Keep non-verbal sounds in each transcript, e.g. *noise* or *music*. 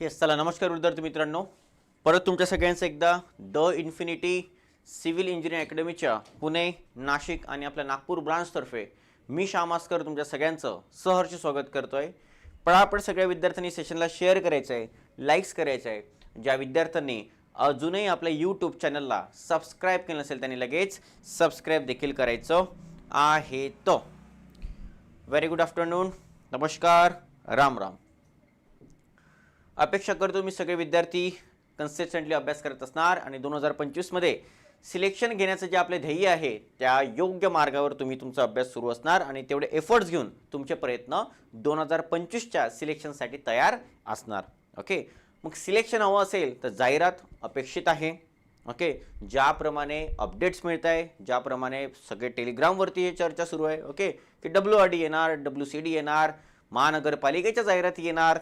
Yes चला नमस्कार विद्यार्थी मित्रांनो. परत तुमच्या सगळ्यांचं एकदा द इन्फिनिटी सिव्हिल इंजिनिअरिंग अकॅडमीच्या पुणे नाशिक आणि आपल्या नागपूर ब्रांचतर्फे मी श्यामास्कर तुमच्या सगळ्यांचं सहर्ष स्वागत करतो आहे पळापळ सगळ्या विद्यार्थ्यांनी सेशनला शेअर करायचं आहे लाईक्स करायचं आहे ज्या विद्यार्थ्यांनी अजूनही आपल्या यूट्यूब चॅनलला सबस्क्राईब केलं नसेल त्यांनी लगेच सबस्क्राईब देखील करायचं आहे तो. व्हेरी गुड आफ्टरनून नमस्कार. राम राम. अपेक्षा करतो मी सगळे विद्यार्थी कन्सिस्टंटली अभ्यास करत असणार आणि दोन हजार पंचवीसमध्ये सिलेक्शन घेण्याचं जे आपले ध्येय आहे त्या योग्य मार्गावर तुम्ही तुमचा अभ्यास सुरू असणार आणि तेवढे एफर्ट्स घेऊन तुमचे प्रयत्न दोन हजार पंचवीसच्या सिलेक्शनसाठी तयार असणार. ओके मग सिलेक्शन हवं असेल तर जाहिरात अपेक्षित आहे. ओके ज्याप्रमाणे अपडेट्स मिळत आहे ज्याप्रमाणे सगळे टेलिग्रामवरती हे चर्चा सुरू आहे. ओके की डब्ल्यू आर डी येणार डब्ल्यू सी डी येणार महानगरपालिकेच्या जाहिराती येणार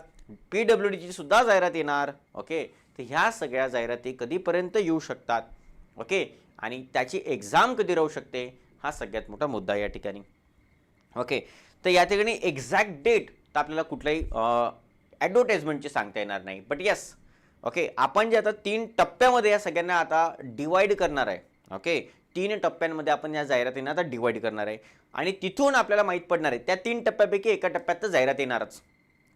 पी डब्ल्यू डीची सुद्धा जाहिरात येणार ओके तर ह्या सगळ्या जाहिराती कधीपर्यंत येऊ शकतात ओके आणि त्याची एक्झाम कधी राहू शकते हा सगळ्यात मोठा मुद्दा या ठिकाणी ओके तर या ठिकाणी एक्झॅक्ट डेट तर आपल्याला कुठल्याही ॲडव्हर्टाईजमेंटची सांगता येणार नाही. बट येस ओके आपण जे आता तीन टप्प्यामध्ये या सगळ्यांना आता डिवाईड करणार आहे ओके तीन टप्प्यांमध्ये आपण या जाहिरातींना आता डिवाईड करणार आहे. आणि तिथून आपल्याला माहीत पडणार आहे त्या तीन टप्प्यापैकी एका टप्प्यात तर जाहिरात येणारच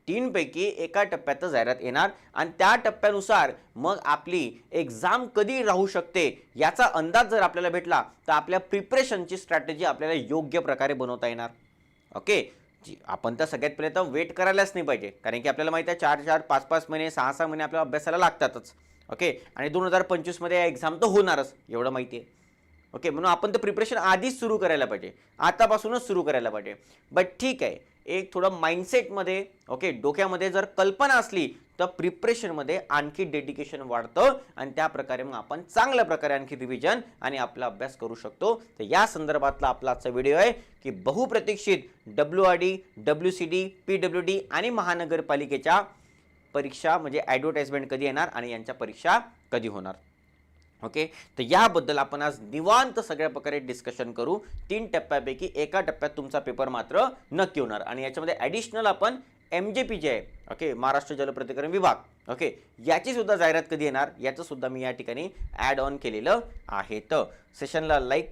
तीनपैकी एका टप्प्यात तर जाहिरात येणार आणि त्या टप्प्यानुसार मग आपली एक्झाम कधी राहू शकते याचा अंदाज जर आपल्याला भेटला तर आपल्या प्रिपरेशनची स्ट्रॅटेजी आपल्याला योग्य प्रकारे बनवता येणार. ओके जी आपण तर सगळ्यात पहिले तर वेट करायलाच नाही पाहिजे. कारण की आपल्याला माहिती आहे चार चार पाच पाच महिने सहा सहा महिने आपल्याला अभ्यासाला लागतातच. ओके आणि दोन हजार पंचवीसमध्ये या एक्झाम तर होणारच एवढं माहिती आहे. ओके म्हणून आपण तर प्रिपरेशन आधीच सुरू करायला पाहिजे. आतापासूनच सुरू करायला पाहिजे. बट ठीक आहे. एक थोडं माइंडसेटमध्ये ओके डोक्यामध्ये जर कल्पना असली तर प्रिपरेशनमध्ये आणखी डेडिकेशन वाढतं आणि त्या प्रकारे मग आपण चांगल्या प्रकारे आणखी रिव्हिजन आणि आपला अभ्यास करू शकतो. तर या संदर्भातला आपला आजचा व्हिडिओ आहे की बहुप्रतीक्षित W R D W C D P W D आणि महानगरपालिकेच्या परीक्षा म्हणजे ॲडव्हर्टाइजमेंट कधी येणार आणि यांच्या परीक्षा कधी होणार. ओके तर याबद्दल आपण आज निवांत सगळ्या प्रकारे डिस्कशन करू. तीन टप्प्यापैकी एका टप्प्यात तुमचा पेपर मात्र नक्की होणार. आणि याच्यामध्ये ॲडिशनल आपण एम जे पी जे आहे ओके महाराष्ट्र जलप्रतिकरण विभाग ओके याची सुद्धा जाहिरात कधी येणार? याचं सुद्धा मी या ठिकाणी ॲड ऑन केलेलं आहे. तर सेशनला लाईक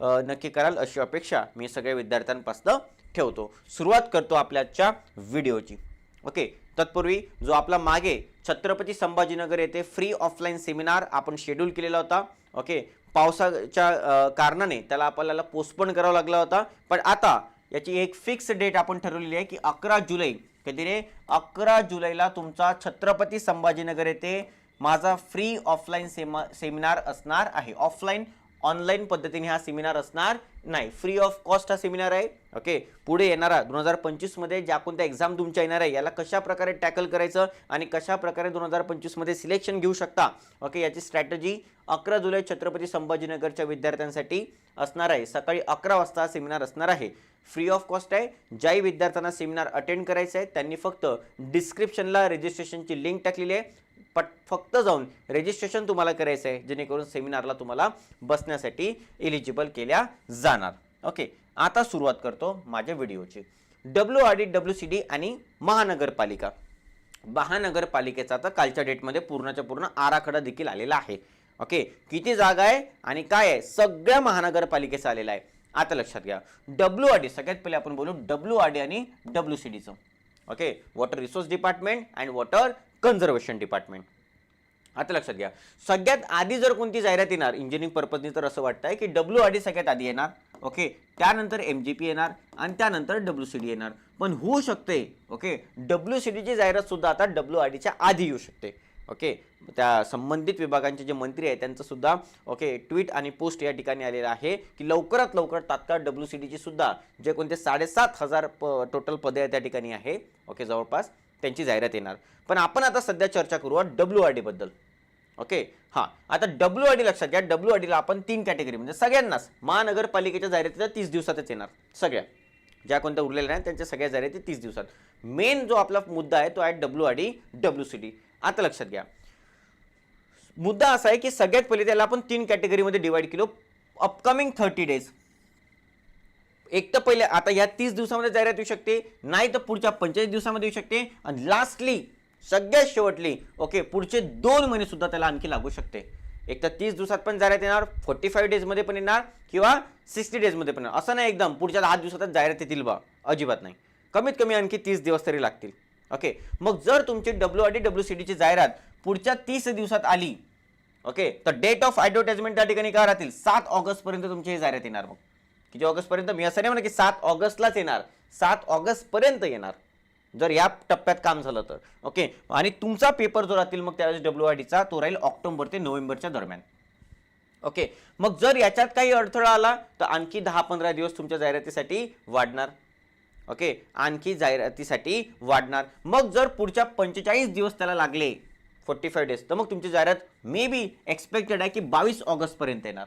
नक्की कराल अशी अपेक्षा मी सगळ्या विद्यार्थ्यांपासून ठेवतो. सुरुवात करतो आपल्याच्या व्हिडिओची ओके तत्पूर्वी जो आपला मागे छत्रपती संभाजीनगर येथे फ्री ऑफलाईन सेमिनार आपण शेड्यूल केलेला होता. ओके पावसाच्या कारणाने त्याला आपल्याला पोस्टपोन करावा लागला होता. पण आता याची एक फिक्स डेट आपण ठरवलेली आहे की अकरा जुलै कधी रे? अकरा जुलैला तुमचा छत्रपती संभाजीनगर येथे माझा फ्री ऑफलाईन सेमा सेमिनार असणार आहे. ऑफलाईन ऑनलाईन पद्धतीने हा सेमिनार असणार नाही. फ्री ऑफ कॉस्ट हा सेमिनार आहे. ओके पुढे येणारा दोन हजार पंचवीसमध्ये ज्या कोणत्या एक्झाम तुमच्या येणार आहे याला कशा प्रकारे टॅकल करायचं आणि कशा प्रकारे दोन हजार पंचवीसमध्ये सिलेक्शन घेऊ शकता? ओके याची स्ट्रॅटजी अकरा जुलै छत्रपती संभाजीनगरच्या विद्यार्थ्यांसाठी असणार आहे. सकाळी अकरा वाजता हा सेमिनार असणार आहे. फ्री ऑफ कॉस्ट आहे. ज्याही विद्यार्थ्यांना सेमिनार अटेंड करायचं आहे त्यांनी फक्त डिस्क्रिप्शनला रजिस्ट्रेशनची लिंक टाकलेली आहे. पट फक्त जाऊन रजिस्ट्रेशन तुम्हाला करायचं आहे जेणेकरून सेमिनारला तुम्हाला बसण्यासाठी एलिजिबल केल्या जाणार. ओके आता सुरुवात करतो माझ्या व्हिडिओची W R D W C D आणि महानगरपालिका. महानगरपालिकेचा तर कालच्या डेटमध्ये पूर्णच्या पूर्ण आराखडा देखील आलेला आहे. ओके किती जागा आहे आणि काय आहे? सगळ्या महानगरपालिकेचा आलेला आहे. आता लक्षात घ्या. डब्ल्यू आर डी सगळ्यात पहिले आपण बोलू डब्ल्यू आर डी आणि W C डीचं okay water resource department and water conservation department. आता लक्षात घ्या. सगळ्यात आधी जर कोणती जाहिरात येणार इंजिनिअरिंग पर्पजनी तर असं वाटतं आहे की डब्ल्यू आर डी सगळ्यात आधी येणार ओके त्यानंतर एम जी पी येणार आणि त्यानंतर डब्ल्यू सी डी येणार. पण होऊ शकते ओके डब्ल्यू सी डीची जाहिरात सुद्धा आता डब्ल्यू आर डीच्या आधी येऊ शकते ओके त्या संबंधित विभागांचे जे मंत्री आहेत त्यांचं सुद्धा ओके ट्विट आणि पोस्ट या ठिकाणी आलेलं आहे की लवकरात लवकर तात्काळ डब्ल्यू सी डीची सुद्धा जे कोणते साडेसात हजार प टोटल पदे त्या ठिकाणी आहे ओके जवळपास त्यांची जाहिरात येणार. पण आपण आता सध्या चर्चा करू डब्ल्यू आर डीबद्दल ओके? हां. आता डब्ल्यू आर डी लक्षात घ्या. डब्ल्यू आर डीला आपण तीन कॅटेगरी म्हणजे सगळ्यांनाच महानगरपालिकेच्या जाहिरातीला तीस दिवसातच येणार. सगळ्या. ज्या कोणत्या उरलेल्या नाही त्यांच्या सगळ्या जाहिराती तीस दिवसात. मेन जो आपला मुद्दा आहे तो आहे W R D W C D आता लक्षात घ्या. मुद्दा असा आहे की सगळ्यात पहिले त्याला आपण तीन कॅटेगरीमध्ये डिवाईड केलो. अपकमिंग थर्टी डेज एक तर पहिले आता या तीस दिवसामध्ये जाहिरात येऊ शकते नाही तर पुढच्या पंचेचाळीस दिवसामध्ये येऊ शकते आणि लास्टली सगळ्यात शेवटली ओके पुढचे दोन महिने सुद्धा त्याला आणखी लागू शकते. एक तर तीस दिवसात पण जाहिरात येणार फोर्टी फाईव्ह डेजमध्ये पण येणार किंवा सिक्स्टी डेजमध्ये पण येणार. असं नाही एकदम पुढच्या दहा दिवसातच जाहिरात येतील बा अजिबात नाही. कमीत कमी आणखी तीस दिवस तरी लागतील. ओके मग जर तुमची W R D W C डीची जाहिरात पुढच्या तीस दिवसात आली ओके तर डेट ऑफ ॲडव्हर्टाइजमेंट त्या ठिकाणी काय राहतील? सात ऑगस्टपर्यंत तुमची ही जाहिरात येणार मग. किती ऑगस्टपर्यंत? मी असं नाही म्हणा की सात ऑगस्टलाच येणार. सात ऑगस्टपर्यंत येणार. जर या टप्प्यात काम झालं तर. ओके आणि तुमचा पेपर जो राहतील मग त्यावेळेस डब्ल्यू आर डीचा तो राहील ऑक्टोबर ते नोव्हेंबरच्या दरम्यान. ओके मग जर याच्यात काही अडथळा आला तर आणखी दहा पंधरा दिवस तुमच्या जाहिरातीसाठी वाढणार. ओके आणखी जाहिरातीसाठी वाढणार. मग जर पुढच्या पंचेचाळीस दिवस त्याला लागले फोर्टी फाईव्ह डेज तर मग तुमची जाहिरात मे बी एक्सपेक्टेड आहे की बावीस ऑगस्टपर्यंत येणार.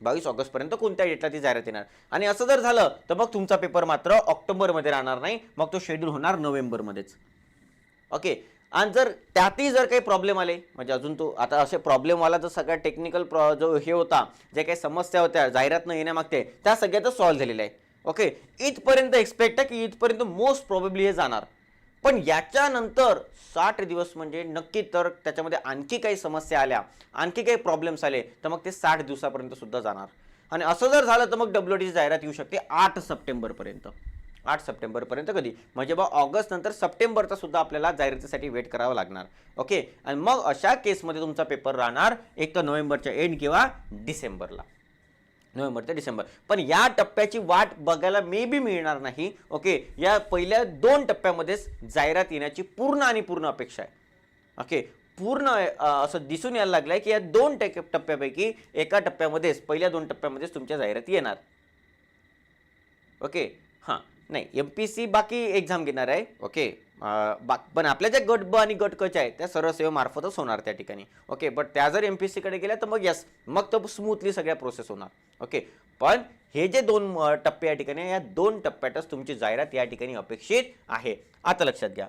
बावीस ऑगस्टपर्यंत कोणत्या डेटला ती जाहिरात येणार? आणि असं जर झालं तर मग तुमचा पेपर मात्र ऑक्टोबरमध्ये राहणार नाही मग तो शेड्यूल होणार नोव्हेंबरमध्येच. ओके आणि जर त्यातही जर काही प्रॉब्लेम आले म्हणजे अजून तो आता असे प्रॉब्लेमवाला जो सगळ्या टेक्निकल प्रॉ जो हे होता ज्या काही समस्या होत्या जाहिरात न येण्यामागते त्या सगळ्याचं सॉल्व्ह झालेल्या आहे ओके इथपर्यंत एक्सपेक्ट आहे की इथपर्यंत मोस्ट प्रॉबेबली हे जाणार. पण याच्यानंतर साठ दिवस म्हणजे नक्की तर त्याच्यामध्ये आणखी काही समस्या आल्या आणखी काही प्रॉब्लेम्स आले तर मग ते साठ दिवसापर्यंत सुद्धा जाणार. आणि असं जर झालं तर मग डब्ल्यू डीची जाहिरात येऊ शकते आठ सप्टेंबरपर्यंत. आठ सप्टेंबरपर्यंत कधी? म्हणजे बा ऑगस्ट नंतर सप्टेंबरचा सुद्धा आपल्याला जाहिरातीसाठी वेट करावा लागणार. ओके आणि मग अशा केसमध्ये तुमचा पेपर राहणार एक तर नोव्हेंबरच्या एंड किंवा डिसेंबरला. नोव्हेंबर ते डिसेंबर. पण या टप्प्याची वाट बघायला मे बी मिळणार नाही ओके या पहिल्या दोन टप्प्यामध्येच जाहिरात येण्याची पूर्ण आणि पूर्ण अपेक्षा आहे. ओके पूर्ण असं दिसून यायला लागलं आहे की या दोन टक्के टप्प्यापैकी एका टप्प्यामध्येच पहिल्या दोन टप्प्यामध्येच तुमच्या जाहिराती येणार. ओके हां. नाही एम पी सी बाकी एक्झाम घेणार आहे. ओके बा पण आपल्या ज्या गट ब आणि गट कच आहे त्या सर्व सेवेमार्फतच होणार त्या ठिकाणी. ओके बट त्या जर एम पी सीकडे गेल्या तर मग यस मग तर स्मूथली सगळ्या प्रोसेस होणार. ओके पण हे जे दोन टप्पे या ठिकाणी आहे, या दोन टप्प्यातच तुमची जाहिरात या ठिकाणी अपेक्षित आहे. आता लक्षात घ्या.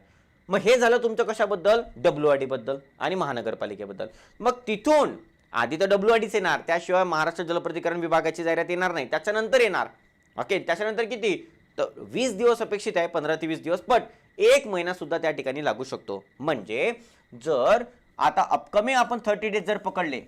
मग हे झालं तुमचं कशाबद्दल? डब्ल्यू आर डीबद्दल आणि महानगरपालिकेबद्दल. मग तिथून आधी तर डब्ल्यू आर डीच येणार त्याशिवाय महाराष्ट्र जलप्रतिकरण विभागाची जाहिरात येणार नाही त्याच्यानंतर येणार. ओके त्याच्यानंतर किती? तर वीस दिवस अपेक्षित आहे पंधरा ते वीस दिवस पण एक महिना सुद्धा त्या ठिकाणी लागू शकतो. म्हणजे जर आता अपकमिंग आपण थर्टी डेज जर पकडले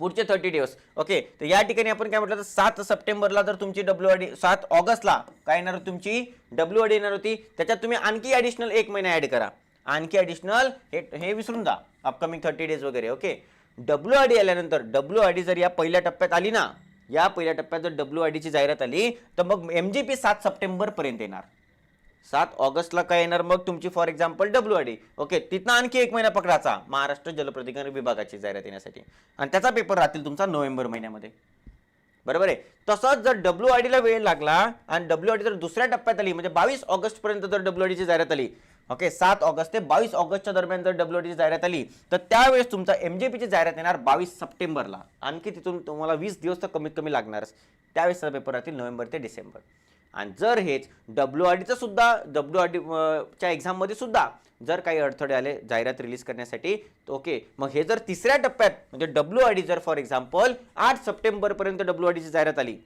पुढचे थर्टी डेज ओके तर या ठिकाणी आपण काय म्हटलं तर सात सप्टेंबरला जर तुमची डब्ल्यू आर डी सात ऑगस्टला काय येणार होती तुमची? डब्ल्यू आर डी येणार होती. त्याच्यात तुम्ही आणखी ॲडिशनल एक महिना ॲड करा. आणखी ॲडिशनल हे हे विसरून जा अपकमिंग थर्टी डेज वगैरे ओके डब्ल्यू आर डी आल्यानंतर डब्ल्यू आर डी जर या पहिल्या टप्प्यात आली ना या पहिल्या टप्प्यात जर डब्ल्यू आर डीची जाहिरात आली तर मग एम जी पी सात सप्टेंबरपर्यंत येणार. सात ऑगस्टला काय येणार? मग तुमची for example W R D okay तिथनं आणखी एक महिना पकडायचा. महाराष्ट्र जलप्रतिकरण विभागाची जाहिरात येण्यासाठी. आणि त्याचा पेपर राहतील तुमचा नोव्हेंबर महिन्यामध्ये. बरोबर आहे? तसंच जर डब्ल्यू आर डीला वेळ लागला आणि डब्ल्यू आर डी जर दुसऱ्या टप्प्यात आली म्हणजे बावीस ऑगस्टपर्यंत जर डब्ल्यू आर डीची जाहिरात आली ओके सात ऑगस्ट ते बावीस ऑगस्टच्या दरम्यान जर डब्ल्यू डीची जाहिरात आली तर त्यावेळेस तुमचा एम जे पीची जाहिरात येणार बावीस सप्टेंबरला. आणखी तिथून तुम्हाला वीस दिवस तर कमीत कमी लागणारच. त्यावेळेसचा पेपर राहतील नोव्हेंबर ते डिसेंबर. आणि जर हेच डब्ल्यू आर डीचं सुद्धा डब्ल्यू आर डीच्या एक्झाममध्ये सुद्धा जर काही अडथळे आले जाहिरात रिलीज करण्यासाठी ओके मग हे जर तिसऱ्या टप्प्यात म्हणजे डब्ल्यू आर डी जर फॉर एक्झाम्पल आठ सप्टेंबरपर्यंत डब्ल्यू आर डीची जाहिरात आली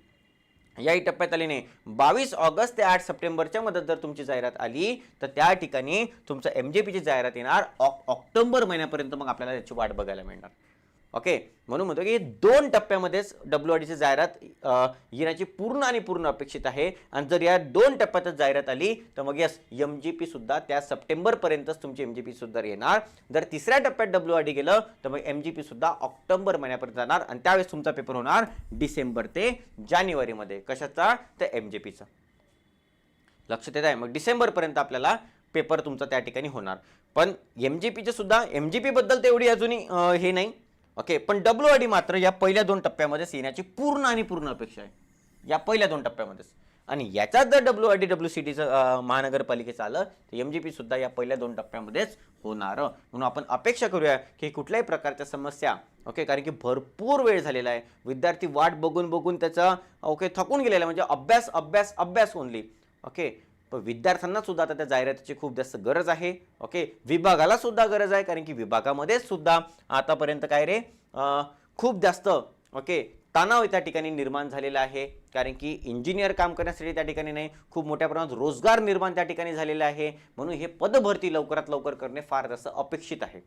याही टप्प्यात आली नाही. बावीस ऑगस्ट ते आठ सप्टेंबरच्या मध्ये जर तुमची जाहिरात आली तर त्या ठिकाणी तुमचं एम जे पीची जाहिरात येणार ऑक्टोबर महिन्यापर्यंत मग आपल्याला त्याची वाट बघायला मिळणार. ओके? म्हणून म्हणतो की दोन टप्प्यामध्येच डब्ल्यू आर डीची जाहिरात येण्याची पूर्ण आणि पूर्ण अपेक्षित आहे. आणि जर या दोन टप्प्यातच जाहिरात आली तर मग यस एम जी पी सुद्धा त्या सप्टेंबरपर्यंतच तुमची एम जी पी सुद्धा येणार. जर तिसऱ्या टप्प्यात डब्ल्यू आर डी गेलं तर मग एम जी पी सुद्धा ऑक्टोबर महिन्यापर्यंत जाणार आणि त्यावेळेस तुमचा पेपर होणार डिसेंबर ते जानेवारीमध्ये. कशाचा? तर एम जी पीचा लक्षात येत आहे मग डिसेंबरपर्यंत आपल्याला पेपर तुमचा त्या ठिकाणी होणार. पण एम जी पीचे सुद्धा एम जी पीबद्दल तेवढी अजूनही हे नाही. ओके पण डब्ल्यू आर डी मात्र या पहिल्या दोन टप्प्यामध्येच येण्याची पूर्ण आणि पूर्ण अपेक्षा आहे. या पहिल्या दोन टप्प्यामध्येच आणि याच्यात जर W R D W C डीचं महानगरपालिकेचं आलं तर एम जी पी सुद्धा या पहिल्या दोन टप्प्यामध्येच होणार. म्हणून आपण अपेक्षा करूया की कुठल्याही प्रकारच्या समस्या ओके कारण की भरपूर वेळ झालेला आहे. विद्यार्थी वाट बघून बघून त्याचा ओके थकून गेलेला आहे. म्हणजे अभ्यास अभ्यास अभ्यास ओनली ओके पण विद्यार्थ्यांना सुद्धा आता त्या जाहिरातीची खूप जास्त गरज आहे. ओके विभागाला सुद्धा गरज आहे कारण की विभागामध्येच सुद्धा आतापर्यंत काय रे? खूप जास्त ओके तणाव त्या ठिकाणी निर्माण झालेला आहे. कारण की इंजिनियर काम करण्यासाठी त्या ठिकाणी नाही खूप मोठ्या प्रमाणात रोजगार निर्माण त्या ठिकाणी झालेला आहे. म्हणून हे पदभरती लवकरात लवकर करणे फार जास्त अपेक्षित आहे.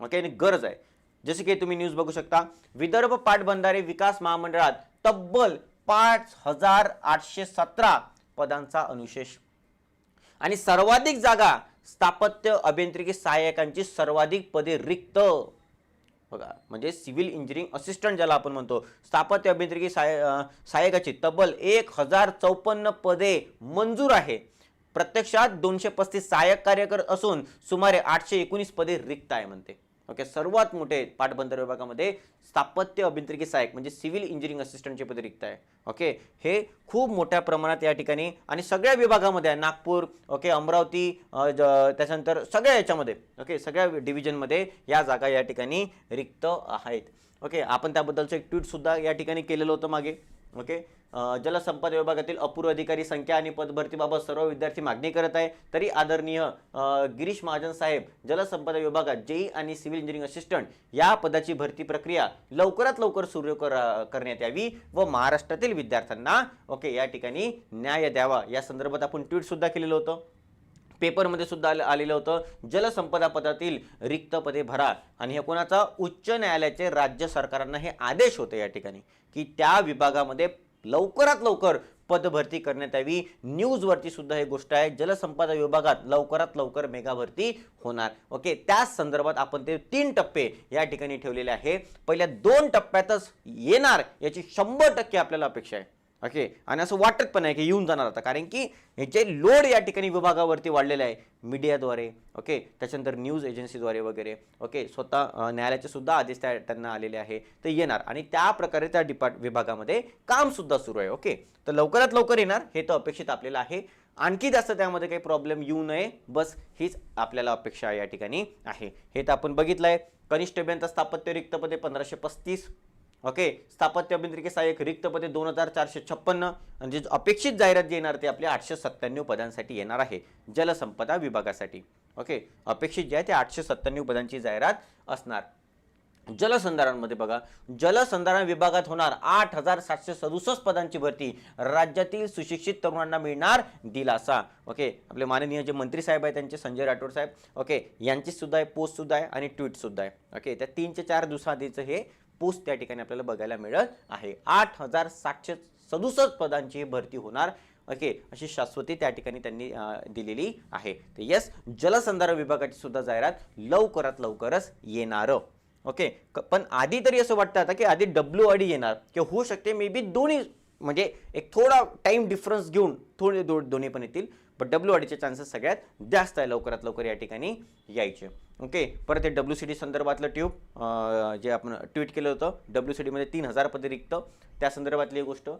ओके आणि गरज आहे. जसे की तुम्ही न्यूज बघू शकता विदर्भ पाटबंधारे विकास महामंडळात तब्बल पाच हजार आठशे सतरा पदांचा अनुशेष आणि सर्वाधिक जागा स्थापत्य अभियांत्रिकी सहाय्यकांची सर्वाधिक पदे रिक्त. बघा म्हणजे सिव्हिल इंजिनिअरिंग असिस्टंट ज्याला आपण म्हणतो स्थापत्य अभियांत्रिकी सहाय सहाय्यकाची तब्बल एक हजार चौपन्न पदे मंजूर आहे. प्रत्यक्षात दोनशे पस्तीस सहाय्यक कार्यकर असून सुमारे आठशे एकोणीस पदे रिक्त आहे म्हणते. ओके सर्वात मोठे पाटबंधारे विभागामध्ये स्थापत्य अभियांत्रिकी सहाय्यक म्हणजे सिव्हिल इंजिनिअरिंग असिस्टंटचे पद रिक्त आहे ओके? हे खूप मोठ्या प्रमाणात या ठिकाणी आणि सगळ्या विभागामध्ये आहे नागपूर ओके अमरावती ज- त्याच्यानंतर सगळ्या याच्यामध्ये ओके सगळ्या डिव्हिजनमध्ये या जागा या ठिकाणी रिक्त आहेत. ओके आपण त्याबद्दलचं एक ट्विटसुद्धा या ठिकाणी केलेलं होतं मागे. ओके? जलसंपदा विभागातील अपूर्व अधिकारी संख्या आणि पदभरतीबाबत सर्व विद्यार्थी मागणी करत आहे. तरी आदरणीय गिरीश महाजन साहेब जलसंपदा विभागात जेई आणि सिव्हिल इंजिनिअरिंग असिस्टंट या पदाची भरती प्रक्रिया लवकरात लवकर सुरू कर करण्यात यावी व महाराष्ट्रातील विद्यार्थ्यांना ओके या ठिकाणी न्याय द्यावा. या संदर्भात आपण ट्विटसुद्धा केलेलं होतं. पेपरमध्ये सुद्धा आलेलं होतं जलसंपदा पदातील रिक्त पदे भरा आणि हे कोणाचा? उच्च न्यायालयाचे राज्य सरकारांना हे आदेश होते या ठिकाणी. की त्या विभागामध्ये लवकरात लवकर पदभरती करण्यात यावी. न्यूजवरती सुद्धा ही गोष्ट आहे. जलसंपदा विभागात लवकरात लवकर मेगा भरती होणार. ओके त्याच संदर्भात आपण ते तीन टप्पे या ठिकाणी ठेवलेले आहे. पहिल्या दोन टप्प्यातच येणार याची शंभर टक्के आपल्याला अपेक्षा आहे. ओके आणि असं वाटत पण आहे की येऊन जाणार आता. कारण की ह्याचे लोड या ठिकाणी विभागावरती वाढलेलं आहे मीडियाद्वारे ओके त्याच्यानंतर न्यूज एजन्सीद्वारे वगैरे ओके स्वतः न्यायालयाचे सुद्धा आदेश त्या त्यांना आलेले आहे ते येणार. आणि त्या प्रकारे त्या डिपार्ट विभागामध्ये कामसुद्धा सुरू आहे ओके तर लवकरात लवकर येणार हे तर अपेक्षित आपल्याला आहे. आणखी जास्त त्यामध्ये काही प्रॉब्लेम येऊ नये बस हीच आपल्याला अपेक्षा या ठिकाणी आहे. हे तर आपण बघितलं आहे कनिष्ठ अभियंता स्थापत्य रिक्त पदे पंधराशे पस्तीस ओके? स्थापत्य अभियांत्रिकी सहाय्यक रिक्त पदे दोन हजार चारशे छप्पन्न म्हणजे जे अपेक्षित जाहिरात जे येणार ते आपल्या आठशे सत्त्याण्णव पदांसाठी येणार आहे जलसंपदा विभागासाठी. ओके? अपेक्षित जे आहे ते आठशे सत्त्याण्णव पदांची जाहिरात असणार. जलसंधारणमध्ये बघा जलसंधारण विभागात होणार आठ हजार सातशे सदुसष्ट पदांची भरती. राज्यातील सुशिक्षित तरुणांना मिळणार दिलासा. ओके? आपले माननीय जे मंत्री साहेब आहेत त्यांचे संजय राठोड साहेब. ओके? यांची सुद्धा आहे पोस्टसुद्धा आहे आणि ट्विटसुद्धा आहे. ओके? त्या तीनशे चार दिवसाआधीचं हे पोस्ट त्या ठिकाणी आपल्याला बघायला मिळत आहे. आठ हजार सातशे सदुसष्ट पदांची भरती होणार. ओके अशी शाश्वती त्या ठिकाणी त्यांनी दिलेली आहे. तर येस जलसंधारण विभागाची सुद्धा जाहिरात लवकरात लवकरच येणार. ओके पण आधी तरी असं वाटतं आता की आधी डब्ल्यू आय डी येणार. किंवा होऊ शकते मे बी दोन्ही म्हणजे एक थोडा टाइम डिफरन्स घेऊन थोडे दो दोन्ही पण येतील. पण डब्ल्यू आर डीचे चान्सेस सगळ्यात जास्त आहे लवकरात लवकर या ठिकाणी यायचे. ओके परत हे डब्ल्यू सी डी संदर्भातलं ट्यूब जे आपण ट्विट केलं होतं डब्ल्यू सी डीमध्ये तीन हजार पदे रिक्त. त्या संदर्भातली एक गोष्ट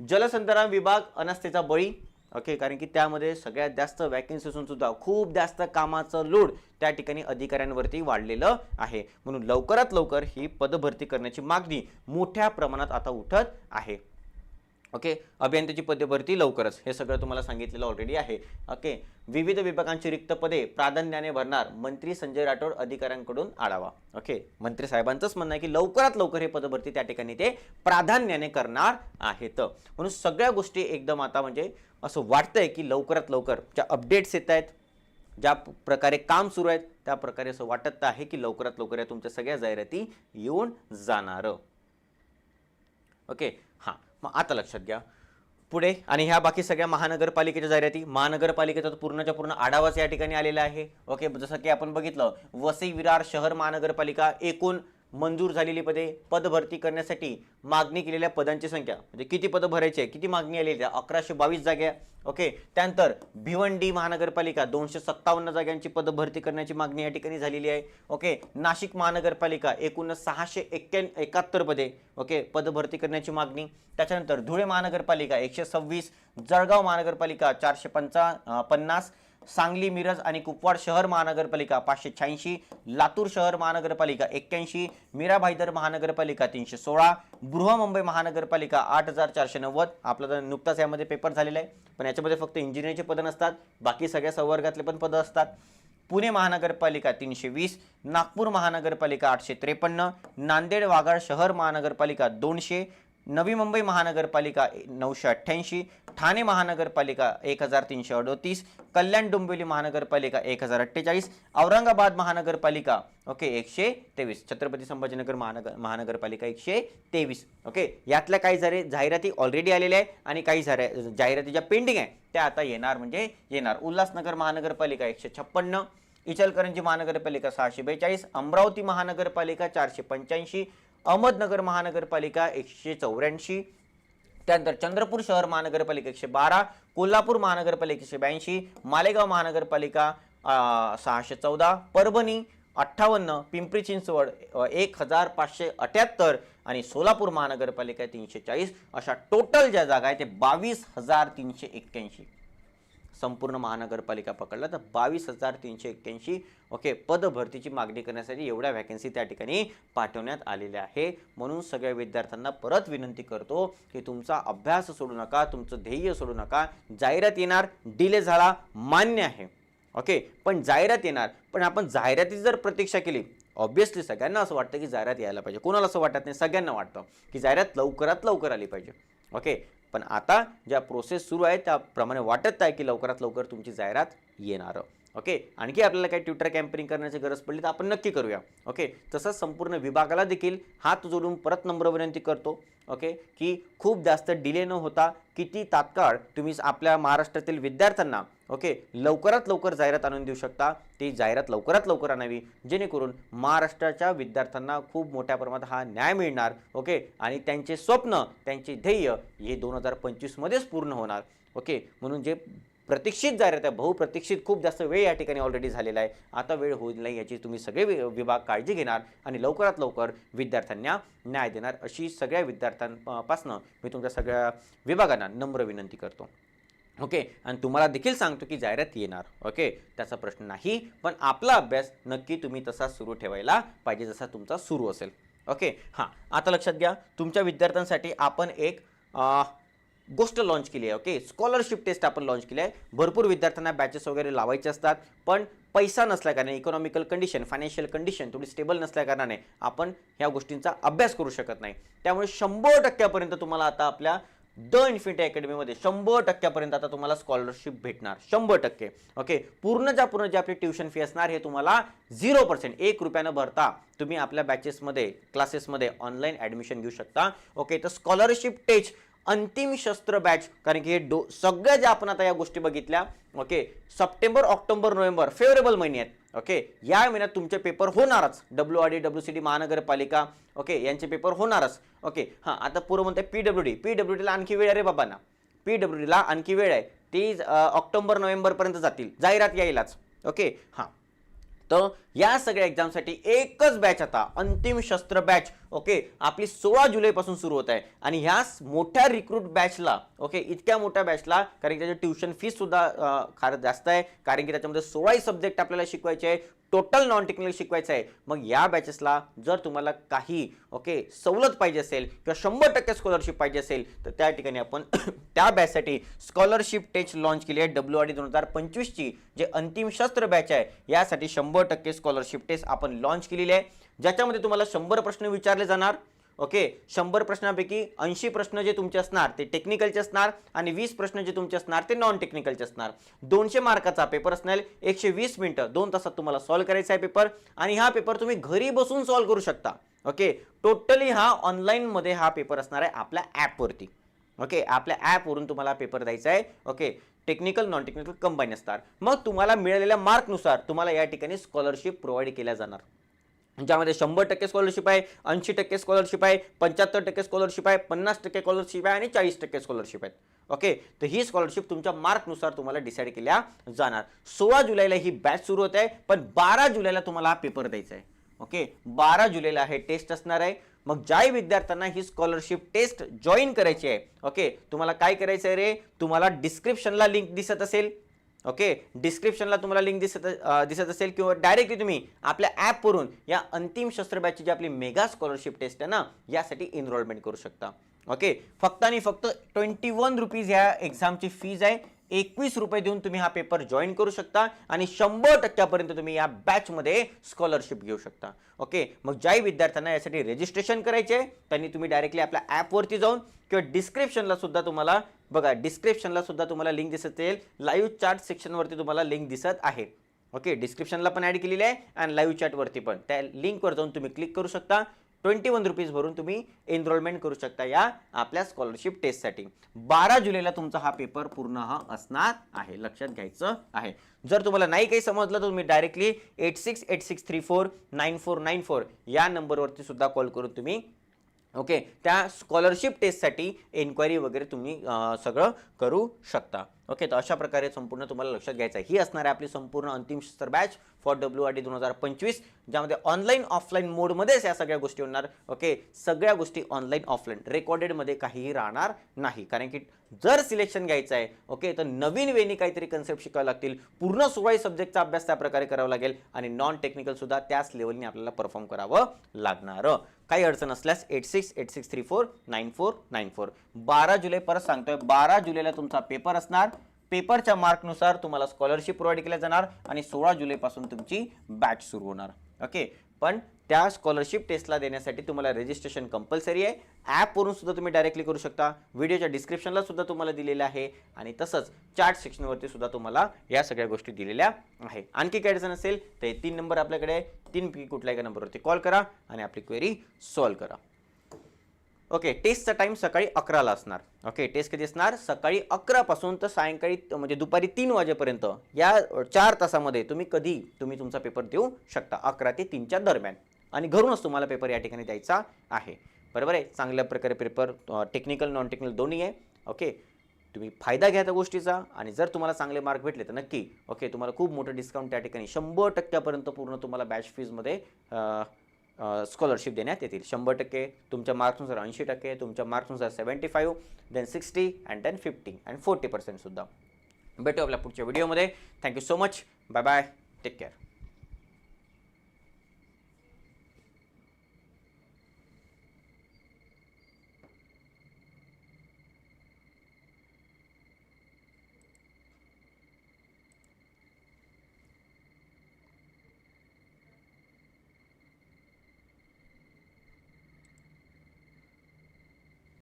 जलसंधारण विभाग अनास्थेचा बळी. ओके कारण की त्यामध्ये सगळ्यात जास्त वॅकन्सी असून सुद्धा खूप जास्त कामाचं लोड त्या ठिकाणी अधिकाऱ्यांवरती वाढलेलं आहे. म्हणून लवकरात लवकर ही पदभरती करण्याची मागणी मोठ्या प्रमाणात आता उठत आहे. ओके? अभियंत्याची पदभरती लवकरच. हे सगळं तुम्हाला सांगितलेलं ऑलरेडी आहे. ओके? विविध विभागांची रिक्त पदे प्राधान्याने भरणार मंत्री संजय राठोड अधिकाऱ्यांकडून आढावा. ओके? मंत्री साहेबांचंच म्हणणं आहे की लवकरात लवकर हे पदभरती त्या ठिकाणी ते प्राधान्याने करणार आहेत. म्हणून सगळ्या गोष्टी एकदम आता म्हणजे असं वाटतंय की लवकरात लवकर ज्या अपडेट्स येत आहेत ज्या प्रकारे काम सुरू आहेत त्या प्रकारे असं वाटत आहे की लवकरात लवकर या तुमच्या सगळ्या जाहिराती येऊन जाणार. ओके? मग आता लक्षात घ्या. पुढे आणि ह्या बाकी सगळ्या महानगरपालिकेच्या जाहिराती महानगरपालिकेचा पूर्णच्या पूर्ण आढावाच या ठिकाणी आलेला आहे. ओके जसं की आपण बघितलं वसई विरार शहर महानगरपालिका एकूण मंजूर झालेली पदे पदभरती करण्यासाठी मागणी केलेल्या पदांची संख्या. म्हणजे किती पदं भरायची आहे? किती मागणी आलेली आहे? अकराशे बावीस जाग्या ओके? त्यानंतर भिवंडी महानगरपालिका दोनशे सत्तावन्न जागांची पदभरती करण्याची मागणी या ठिकाणी झालेली आहे. ओके? नाशिक महानगरपालिका एकूण सहाशे एक्क्या एकाहत्तर पदे ओके पदभरती करण्याची मागणी. त्याच्यानंतर धुळे महानगरपालिका एकशे सव्वीस. जळगाव महानगरपालिका चारशे पंचा पन्नास. सांगली मिरज आणि कुपवाड शहर महानगरपालिका पाचशे शहाऐंशी लातूर शहर महानगरपालिका एक्क्याऐंशी मीरा भाईदर महानगरपालिका तीनशे सोळा बृहमुंबई महानगरपालिका आठ हजार चारशे नव्वद. आपला तर नुकताच यामध्ये पेपर झालेला आहे पण याच्यामध्ये फक्त इंजिनिअरचे पदं नसतात बाकी सगळ्या संवर्गातले पण पदं असतात. पुणे महानगरपालिका तीनशे वीस नागपूर महानगरपालिका आठशे त्रेपन्न नांदेड वाघाड शहर महानगरपालिका दोनशे नवी मुंबई महानगरपालिका नऊशे अठ्ठ्याऐंशी ठाणे महानगरपालिका एक हजार तीनशे अडोतीस कल्याण डोंबिवली महानगरपालिका एक हजार अठ्ठेचाळीस औरंगाबाद महानगरपालिका ओके एकशे तेवीस छत्रपती संभाजीनगर महानगर महानगरपालिका एकशे तेवीस ओके. यातल्या काही जरी जाहिराती ऑलरेडी आलेल्या आहे आणि काही जाहिरा जाहिराती ज्या पेंडिंग आहे त्या आता येणार म्हणजे येणार. उल्हासनगर महानगरपालिका एकशे छप्पन्न इचलकरंजी महानगरपालिका सहाशे बेचाळीस अमरावती महानगरपालिका चारशे पंच्याऐंशी अहमदनगर महानगरपालिका एकशे चौऱ्याऐंशी त्यानंतर चंद्रपूर शहर महानगरपालिका एकशे बारा कोल्हापूर महानगरपालिका एकशे ब्याऐंशी मालेगाव महानगरपालिका सहाशे चौदा परभणी अठ्ठावन्न पिंपरी चिंचवड एक हजार पाचशे अठ्याहत्तर आणि सोलापूर महानगरपालिका तीनशे चाळीस अशा टोटल ज्या जागा आहेत ते बावीस हजार तीनशे एक्क्याऐंशी. संपूर्ण महानगरपालिका पकडला. तर बावीस हजार तीनशे एक्क्याऐंशी ओके पदभरतीची मागणी करण्यासाठी एवढ्या व्हॅकन्सी त्या ठिकाणी पाठवण्यात आलेल्या आहे. म्हणून सगळ्या विद्यार्थ्यांना परत विनंती करतो की तुमचा अभ्यास सोडू नका तुमचं ध्येय सोडू नका. जाहिरात येणार डिले झाला मान्य आहे. ओके पण जाहिरात येणार पण आपण जाहिरातीची जर प्रतीक्षा केली ऑब्विसली सगळ्यांना असं वाटतं की जाहिरात यायला पाहिजे. कोणाला असं वाटत नाही? सगळ्यांना वाटतं की जाहिरात लवकरात लवकर आली पाहिजे. ओके पण आता ज्या प्रोसेस सुरू आहे त्याप्रमाणे वाटत आहे की लवकरात लवकर तुमची जाहिरात येणार. ओके आणखी आपल्याला काही ट्विटर कॅम्पेनिंग करण्याची गरज पडली तर आपण नक्की करूया. ओके तसंच संपूर्ण विभागाला देखील हात जोडून परत नम्र विनंती करतो. ओके की खूप जास्त डिले न होता किती तात्काळ तुम्ही आपल्या महाराष्ट्रातील विद्यार्थ्यांना ओके? लवकरात लवकर जाहिरात आणून देऊ शकता. ती जाहिरात लवकरात लवकर आणावी. जेणेकरून महाराष्ट्राच्या विद्यार्थ्यांना खूप मोठ्या प्रमाणात हा न्याय मिळणार ओके? आणि त्यांचे स्वप्न त्यांचे ध्येय हे दोन हजार पंचवीसमध्येच पूर्ण होणार ओके? म्हणून जे प्रतीक्षित जाहिरात आहे बहुप्रतीक्षित खूप जास्त वेळ या ठिकाणी ऑलरेडी झालेला आहे. आता वेळ होईल नाही याची तुम्ही सगळे वि- विभाग काळजी घेणार आणि लवकरात लवकर विद्यार्थ्यांना न्याय देणार अशी सगळ्या विद्यार्थ्यांपासनं मी तुमच्या सगळ्या विभागांना नम्र विनंती करतो. ओके? आणि तुम्हाला देखील सांगतो की जाहिरात येणार ओके? त्याचा प्रश्न नाही पण आपला अभ्यास नक्की तुम्ही तसा सुरू ठेवायला पाहिजे जसा तुमचा सुरू असेल ओके? हां आता लक्षात घ्या तुमच्या विद्यार्थ्यांसाठी आपण एक आ, गोष्ट लॉन्च केली आहे ओके? स्कॉलरशिप टेस्ट आपण लॉन्च केली आहे. भरपूर विद्यार्थ्यांना बॅचेस वगैरे लावायचे असतात पण पैसा नसल्याकारणाने इकॉनॉमिकल कंडिशन फायनान्शियल कंडिशन थोडी स्टेबल नसल्याकारणाने आपण ह्या गोष्टींचा अभ्यास करू शकत नाही. त्यामुळे शंभर टक्क्यापर्यंत तुम्हाला आता आपल्या द इन्फिनिटी अकॅडमीमध्ये शंभर टक्क्यापर्यंत आता तुम्हाला स्कॉलरशिप भेटणार. शंभर टक्के. ओके पूर्णच्या पूर्ण जे आपली ट्युशन फी असणार हे तुम्हाला झिरो पर्सेंट एक रुपयानं भरता तुम्ही आपल्या बॅचेसमध्ये क्लासेसमध्ये ऑनलाईन ॲडमिशन घेऊ शकता. ओके तर स्कॉलरशिप टेच अंतिम शस्त्र बॅच कारण की हे डो सगळ्या ज्या आपण आता या गोष्टी बघितल्या okay September October November favourable महिने आहेत ओके या महिन्यात तुमचे पेपर होणारच. W R D W C D महानगरपालिका ओके यांचे पेपर होणारच ओके हां आता पूर्व म्हणते P W D P W डीला आणखी वेळ आहे रे बाबांना. पी डब्ल्यू डीला आणखी वेळ आहे. ती ऑक्टोबर नोव्हेंबरपर्यंत जातील. जाहिरात यायलाच ओके हां. तर या सगळ्या एक्झामसाठी एकच बॅच आता अंतिम शस्त्र बॅच ओके? आपली सोळा जुलैपासून सुरू होत आहे. आणि ह्या मोठ्या रिक्रूट बॅचला ओके? इतक्या मोठ्या बॅचला कारण की त्याची ट्युशन फीस सुद्धा फार जास्त आहे. कारण की त्याच्यामध्ये सोळाही सब्जेक्ट आपल्याला शिकवायचे आहे. टोटल नॉन टेक्निकल शिकवायचं आहे. मग या बॅचेसला जर तुम्हाला काही ओके सवलत पाहिजे असेल किंवा शंभर टक्के स्कॉलरशिप पाहिजे असेल तर त्या ठिकाणी आपण *coughs* त्या बॅचसाठी स्कॉलरशिप टेच लॉन्च केली आहे. डब्ल्यू आर डी दोन हजार पंचवीसची जे अंतिम शस्त्र बॅच आहे यासाठी शंभर टक्के स्कॉलरशिप टेस्ट आपण लॉन्च केलेली आहे. ज्याच्यामध्ये तुम्हाला शंभर प्रश्न विचारले जाणार ओके? शंभर प्रश्नापैकी ऐंशी प्रश्न जे तुमचे असणार ते टेक्निकलचे असणार आणि वीस प्रश्न जे तुमचे असणार ते नॉन टेक्निकलचे असणार. दोनशे मार्काचा पेपर असणार एकशे वीस मिनिटं दोन तासात तुम्हाला सॉल्व्ह करायचा आहे पेपर आणि हा पेपर तुम्ही घरी बसून सॉल्व्ह करू शकता ओके? टोटली हा ऑनलाईनमध्ये हा पेपर असणार आहे आपल्या ॲपवरती ओके? आपल्या ॲपवरून तुम्हाला पेपर द्यायचा आहे okay? Technical non technical combine असणार. मग तुम्हाला मिळालेल्या मार्कनुसार तुम्हाला या ठिकाणी स्कॉलरशिप प्रोव्हाइड केल्या जाणार. ज्यामध्ये शंभर टक्के स्कॉलरशिप आहे ऐंशी टक्के स्कॉलरशिप आहे पंच्याहत्तर टक्के स्कॉलरशिप आहे पन्नास टक्के स्कॉलरशिप आहे आणि चाळीस टक्के स्कॉलरशिप आहेत. ओके तर ही स्कॉलरशिप तुमच्या मार्कनुसार तुम्हाला डिसाईड केल्या जाणार. सोळा जुलैला ही बॅच सुरू होत आहे पण बारा जुलैला तुम्हाला हा पेपर द्यायचा आहे. ओके बारा जुलैला हे टेस्ट असणार आहे. मग ज्याही विद्यार्थ्यांना ही स्कॉलरशिप टेस्ट जॉईन करायची आहे ओके तुम्हाला काय करायचं आहे रे? तुम्हाला डिस्क्रिप्शनला लिंक दिसत असेल. ओके? डिस्क्रिप्शनला तुम्हाला लिंक दिसत दिसत असेल किंवा डायरेक्टली तुम्ही आपल्या ॲपवरून या अंतिम शस्त्र बॅचची जी आपली मेगा स्कॉलरशिप टेस्ट आहे ना यासाठी एनरोलमेंट करू शकता. ओके? फक्त आणि फक्त ट्वेंटी वन रुपीज ह्या एक्झामची फीज आहे. एकवीस रुपये देऊन तुम्ही हा पेपर जॉईन करू शकता आणि शंभर टक्क्यापर्यंत तुम्ही या बॅचमध्ये स्कॉलरशिप घेऊ शकता. ओके मग ज्याही विद्यार्थ्यांना यासाठी रजिस्ट्रेशन करायचे आहे त्यांनी तुम्ही डायरेक्टली आपल्या ॲपवरती जाऊन किंवा डिस्क्रिप्शनला सुद्धा तुम्हाला बघा डिस्क्रिप्शनला सुद्धा तुम्हाला लिंक दिसत येईल लाईव्ह चार्ट सेक्शनवरती तुम्हाला लिंक दिसत आहे. ओके डिस्क्रिप्शनला पण ॲड केलेली आहे आणि लाईव्ह चॅटवरती पण. त्या लिंकवर जाऊन तुम्ही क्लिक करू शकता. ट्वेंटी वन रुपीज भरून तुम्ही एनरोलमेंट करू शकता या आपल्या स्कॉलरशिप टेस्टसाठी बारा जुलैला तुमचा हा पेपर पूर्ण हा असणार आहे. लक्षात घ्यायचं आहे. जर तुम्हाला नाही काही समजलं तर तुम्ही directly eight six eight six three four nine four nine four या नंबरवरती सुद्धा कॉल करून तुम्ही ओके? त्या स्कॉलरशिप टेस्टसाठी एन्क्वायरी वगैरे तुम्ही सगळं करू शकता. ओके? तर अशा प्रकारे संपूर्ण तुम्हाला लक्षात घ्यायचं आहे. ही असणार आहे आपली संपूर्ण अंतिम सत्र batch for W R D दोन हजार पंचवीस ज्यामध्ये ऑनलाईन ऑफलाईन मोडमध्येच या सगळ्या गोष्टी होणार. ओके? सगळ्या गोष्टी ऑनलाईन ऑफलाईन रेकॉर्डेडमध्ये काहीही राहणार नाही. कारण की जर सिलेक्शन घ्यायचं आहे ओके? तर नवीन वेनी काहीतरी कन्सेप्ट शिकावे लागतील. पूर्ण सोळाही सब्जेक्टचा अभ्यास त्या प्रकारे करावा लागेल आणि नॉन टेक्निकल सुद्धा त्याच लेवलने आपल्याला परफॉर्म करावं लागणार. काही अडचण असल्यास eight six eight six three four nine four nine four बारा जुलै परत सांगतोय. बारा जुलैला तुमचा पेपर असणार. पेपरच्या मार्कनुसार तुम्हाला स्कॉलरशिप प्रोव्हाइड केल्या जाणार आणि सोळा जुलैपासून तुमची बॅच सुरू होणार. ओके पण त्या स्कॉलरशिप टेस्टला देण्यासाठी तुम्हाला रजिस्ट्रेशन कंपल्सरी आहे. ॲपवरून सुद्धा तुम्ही डायरेक्टली करू शकता. व्हिडिओच्या डिस्क्रिप्शनला सुद्धा तुम्हाला दिलेलं आहे. आणि तसंच चार्ट सेक्शनवरती सुद्धा तुम्हाला या सगळ्या गोष्टी दिलेल्या आहे. आणखी काही अडचण असेल तर हे तीन नंबर आपल्याकडे तीनपैकी तीन पैकी एका नंबरवरती कॉल करा आणि आपली क्वेरी सॉल्व्ह करा. ओके टेस्टचा टाईम सकाळी अकराला असणार. ओके टेस्ट कधी असणार? सकाळी अकरापासून तर सायंकाळी म्हणजे दुपारी तीन वाजेपर्यंत. या चार तासामध्ये तुम्ही कधी तुम्ही तुमचा पेपर देऊ शकता. अकरा ते तीनच्या दरम्यान. आणि घरूनच तुम्हाला पेपर या ठिकाणी द्यायचा आहे. बरोबर आहे? चांगल्या प्रकारे पेपर टेक्निकल नॉन टेक्निकल दोन्ही आहे. ओके? तुम्ही फायदा घ्या त्या गोष्टीचा. आणि जर तुम्हाला चांगले मार्क भेटले तर नक्की ओके तुम्हाला खूप मोठं डिस्काउंट त्या ठिकाणी. शंभर टक्क्यापर्यंत पूर्ण तुम्हाला बॅच फीजमध्ये स्कॉलरशिप देण्यात येतील. शंभर टक्के तुमच्या मार्क्सनुसार ऐंशी टक्के तुमच्या मार्क्सनुसार seventy five then sixty and then fifty and forty पर्सेंटसुद्धा भेटू आपल्या पुढच्या व्हिडिओमध्ये thank you so much bye bye take care